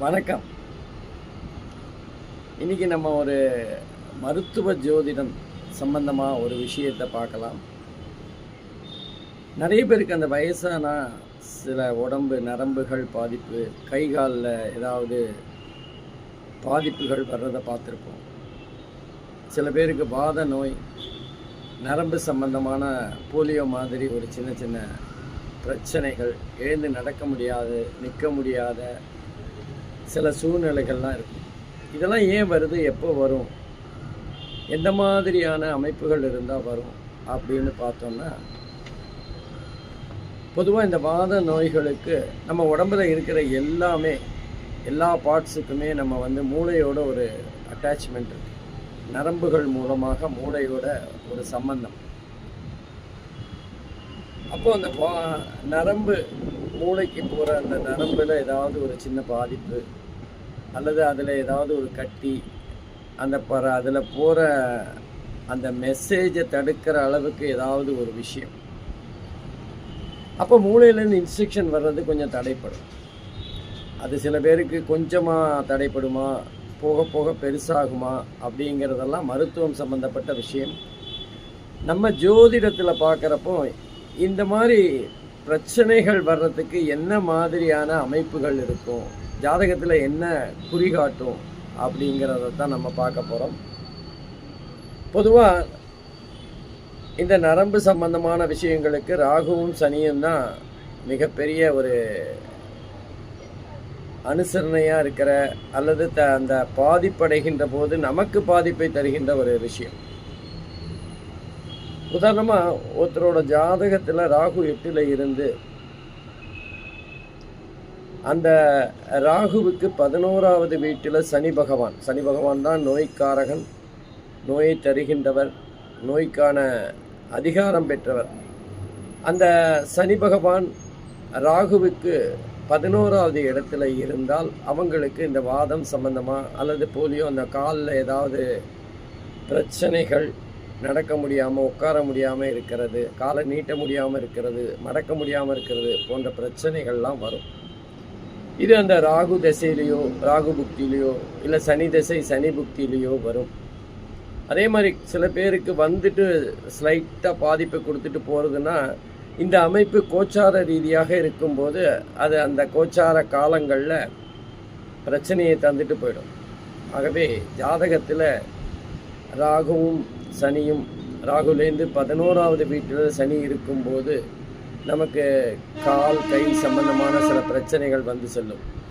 வணக்கம். இன்னைக்கு நம்ம ஒரு மருத்துவ ஜோதிடம் சம்பந்தமாக ஒரு விஷயத்தை பார்க்கலாம். நிறைய பேருக்கு அந்த வயசானா சில உடம்பு நரம்புகள் பாதிப்பு கை காலில் ஏதாவது பாதிப்புகள் வர்றதை பார்த்துருப்போம். சில பேருக்கு வாத நோய் நரம்பு சம்பந்தமான போலியோ மாதிரி ஒரு சின்ன சின்ன பிரச்சனைகள் எழுந்து நடக்க முடியாது நிற்க முடியாத சில சூழ்நிலைகள்லாம் இருக்கும். இதெல்லாம் ஏன் வருது? எப்போ வரும்? எந்த மாதிரியான அமைப்புகள் இருந்தால் வரும்? அப்படின்னு பார்த்தோம்னா பொதுவாக இந்த வாத நோய்களுக்கு நம்ம உடம்புல இருக்கிற எல்லாமே எல்லா பார்ட்ஸுக்குமே நம்ம வந்து மூளையோட ஒரு அட்டாச்மெண்ட் இருக்கு. நரம்புகள் மூலமாக மூளையோட ஒரு சம்பந்தம். அப்போ அந்த நரம்பு மூளைக்கு போகிற அந்த நரம்பில் ஏதாவது ஒரு சின்ன பாதிப்பு அல்லது அதில் ஏதாவது ஒரு கட்டி அந்த பற அதில் போகிற அந்த மெசேஜை தடுக்கிற அளவுக்கு ஏதாவது ஒரு விஷயம். அப்போ மூளையிலேருந்து இன்ஸ்ட்ரக்ஷன் வர்றது கொஞ்சம் தடைப்படும். அது சில பேருக்கு கொஞ்சமாக தடைப்படுமா போக போக பெருசாகுமா அப்படிங்கிறதெல்லாம் மருத்துவம் சம்மந்தப்பட்ட விஷயம். நம்ம ஜோதிடத்தில் பார்க்குறப்போ இந்த மாதிரி பிரச்சனைகள் வர்றதுக்கு என்ன மாதிரியான அமைப்புகள் இருக்கும்? ஜாதகத்தில் என்ன குறிகாட்டும் அப்படிங்கிறத தான் நம்ம பார்க்க போகிறோம் பொதுவாக இந்த நரம்பு சம்பந்தமான விஷயங்களுக்கு ராகுவும் சனியும் தான் மிகப்பெரிய ஒரு அனுசரணையாக இருக்கிற அல்லது த அந்த பாதிப்படைகின்ற போது நமக்கு பாதிப்பை தருகின்ற ஒரு விஷயம். உதாரணமாக ஒருத்தரோட ஜாதகத்தில் ராகு எட்டில் இருந்து அந்த ராகுவுக்கு பதினோராவது வீட்டில் சனி பகவான். சனி பகவான் தான் நோய்க்காரகன் நோயை தருகின்றவர் நோய்க்கான அதிகாரம் பெற்றவர். அந்த சனி பகவான் ராகுவுக்கு பதினோராவது இடத்துல இருந்தால் அவங்களுக்கு இந்த வாதம் சம்பந்தமாக அல்லது போலியோ அந்த காலில் ஏதாவது பிரச்சனைகள் நடக்க முடியாமல் உட்கார முடியாமல் இருக்கிறது காலை நீட்ட முடியாமல் இருக்கிறது மடக்க முடியாமல் இருக்கிறது போன்ற பிரச்சனைகள்லாம் வரும். இது அந்த ராகு திசையிலையோ ராகு புக்தியிலையோ இல்லை சனி திசை சனி புக்தியிலையோ வரும். அதே மாதிரி சில பேருக்கு வந்துட்டு ஸ்லைட்டாக பாதிப்பை கொடுத்துட்டு போகிறதுனா இந்த அமைப்பு கோச்சார ரீதியாக இருக்கும்போது அது அந்த கோச்சார காலங்களில் பிரச்சனையை தந்துட்டு போயிடும். ஆகவே ஜாதகத்தில் ராகுவும் சனியும் ராகுலேருந்து பதினோராவது வீட்டில் சனி இருக்கும்போது நமக்கு கால் கை சம்பந்தமான சில பிரச்சனைகள் வந்து செல்லும்.